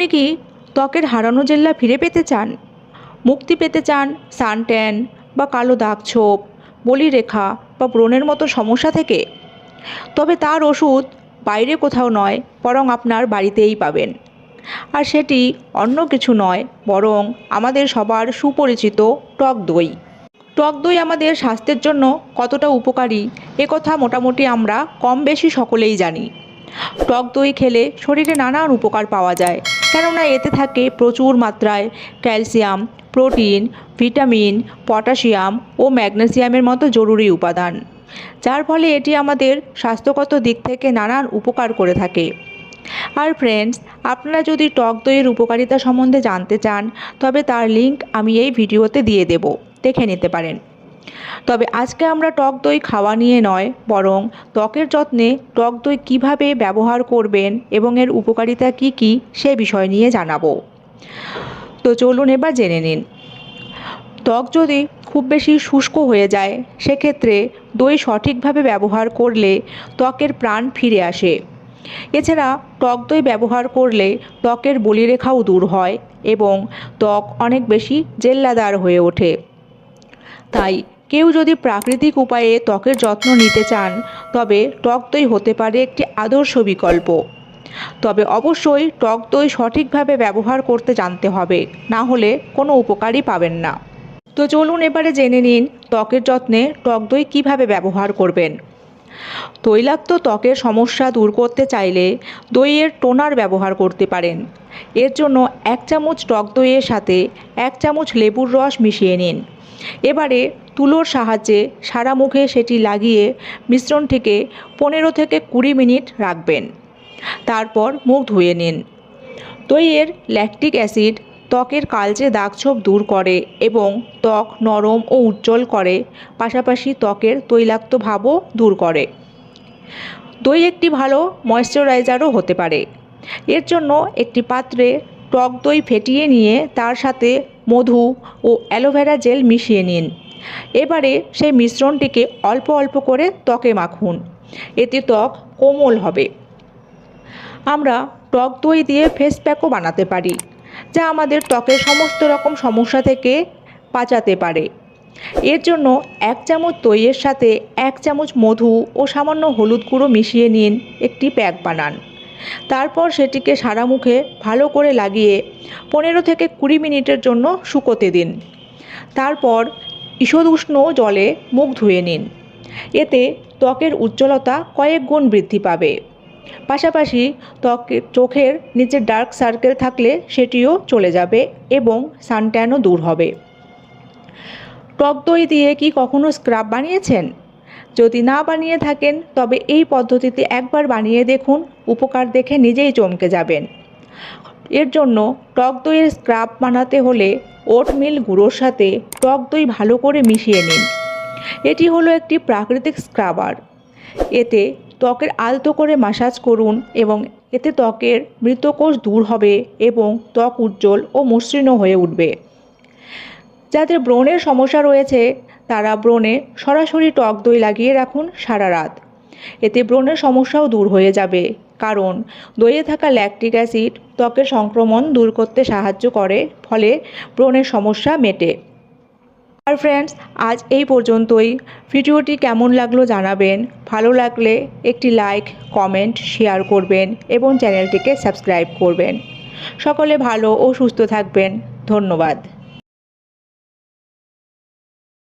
আপনি কি ত্বকের হারানো জেল্লা ফিরে পেতে চান? মুক্তি পেতে চান সানট্যান বা কালো দাগ ছোপ বলিরেখা বা ব্রণের মতো সমস্যা থেকে। তবে তার ওষুধ বাইরে কোথাও নয়, বরং আপনার বাড়িতেই পাবেন। আর সেটি অন্য কিছু নয়, বরং আমাদের সবার সুপরিচিত টক দই। টক দই আমাদের স্বাস্থ্যের জন্য কতটা উপকারী একথা মোটামুটি আমরা কম বেশি সকলেই জানি। টক দই খেলে শরীরে নানান উপকার পাওয়া যায়। কেননা এতে থাকে প্রচুর মাত্রায় ক্যালসিয়াম, প্রোটিন, ভিটামিন, পটাশিয়াম ও ম্যাগনেসিয়ামের মতো জরুরি উপাদান, যার ফলে এটি আমাদের স্বাস্থ্যগত দিক থেকে নানান উপকার করে থাকে। আর ফ্রেন্ডস আপনারা যদি টক দইয়ের উপকারিতা সম্বন্ধে জানতে চান, তবে তার লিংক আমি এই ভিডিওতে দিয়ে দেব। দেখে নিতে পারেন। তবে আজকে আমরা টক দই খাওয়া নিয়ে নয়, বরং ত্বকের যত্নে টক দই কীভাবে ব্যবহার করবেন এবং এর উপকারিতা কী কী সে বিষয় নিয়ে জানাব। তো চলুন এবার জেনে নিন। ত্বক যদি খুব বেশি শুষ্ক হয়ে যায়, সেক্ষেত্রে দই সঠিকভাবে ব্যবহার করলে ত্বকের প্রাণ ফিরে আসে। এছাড়া টক দই ব্যবহার করলে ত্বকের বলিরেখাও দূর হয় এবং ত্বক অনেক বেশি জেল্লাদার হয়ে ওঠে। তাই কেউ যদি প্রাকৃতিক উপায়ে ত্বকের যত্ন নিতে চান, তবে টক দই হতে পারে একটি আদর্শ বিকল্প। তবে অবশ্যই টক দই সঠিকভাবে ব্যবহার করতে জানতে হবে, না হলে কোনো উপকারই পাবেন না। তো চলুন এবারে জেনে নিন ত্বকের যত্নে টক দই কীভাবে ব্যবহার করবেন। তৈলাক্ত ত্বকের সমস্যা দূর করতে চাইলে দইয়ের টোনার ব্যবহার করতে পারেন। এর জন্য এক চামচ টক দইয়ের সাথে এক চামচ লেবুর রস মিশিয়ে নিন। এবারে তুলোর সাহায্যে সারা মুখে সেটি লাগিয়ে মিশ্রণটিকে পনেরো থেকে কুড়ি মিনিট রাখবেন। তারপর মুখ ধুয়ে নিন। দইয়ের ল্যাকটিক অ্যাসিড ত্বকের কালচে দাগছোপ দূর করে এবং ত্বক নরম ও উজ্জ্বল করে, পাশাপাশি ত্বকের তৈলাক্ত ভাবও দূর করে। দই একটি ভালো ময়শ্চারাইজারও হতে পারে। এর জন্য একটি পাত্রে টক দই ফেটিয়ে নিয়ে তার সাথে মধু ও অ্যালোভেরা জেল মিশিয়ে নিন। এবারে সেই মিশ্রণটিকে অল্প অল্প করে ত্বকে মাখুন। এতে ত্বক কোমল হবে। আমরা টক দই দিয়ে ফেস প্যাকও বানাতে পারি, যা আমাদের ত্বকের সমস্ত রকম সমস্যা থেকে বাঁচাতে পারে। এর জন্য এক চামচ দইয়ের সাথে এক চামচ মধু ও সামান্য হলুদ গুঁড়ো মিশিয়ে নিন, একটি প্যাক বানান। তারপর সেটিকে সারা মুখে ভালো করে লাগিয়ে পনেরো থেকে কুড়ি মিনিটের জন্য শুকোতে দিন। তারপর ঈষদ উষ্ণ জলে মুখ ধুয়ে নিন। এতে ত্বকের উজ্জ্বলতা কয়েক গুণ বৃদ্ধি পাবে। পাশাপাশি ত্বকের চোখের নিচে ডার্ক সার্কেল থাকলে সেটিও চলে যাবে এবং সানট্যানও দূর হবে। টক দই দিয়ে কি কখনো স্ক্রাব বানিয়েছেন? যদি না বানিয়ে থাকেন, তবে এই পদ্ধতিতে একবার বানিয়ে দেখুন, উপকার দেখে নিজেই চমকে যাবেন। এর জন্য টক দইয়ের স্ক্রাব বানাতে হলে ওটমিল গুঁড়োর সাথে টক দই ভালো করে মিশিয়ে নিন। এটি হলো একটি প্রাকৃতিক স্ক্রাবার। এতে ত্বকের আলতো করে মাসাজ করুন এবং এতে ত্বকের মৃতকোষ দূর হবে এবং ত্বক উজ্জ্বল ও মসৃণ হয়ে উঠবে। যাদের ব্রণের সমস্যা রয়েছে, তারা ব্রণে সরাসরি টক দই লাগিয়ে রাখুন সারা রাত। এতে ব্রণের সমস্যাও দূর হয়ে যাবে। কারণ, দইয়ে থাকা ল্যাকটিক অ্যাসিড ত্বকের সংক্রমণ দূর করতে সাহায্য করে, ফলে ব্রণের সমস্যা মেটে। আর ফ্রেন্ডস আজ এই পর্যন্তই। ভিডিওটি কেমন লাগল জানাবেন। ভালো লাগলে একটি লাইক কমেন্ট শেয়ার করবেন এবং চ্যানেলটিকে সাবস্ক্রাইব করবেন। সকলে ভালো ও সুস্থ থাকবেন। ধন্যবাদ।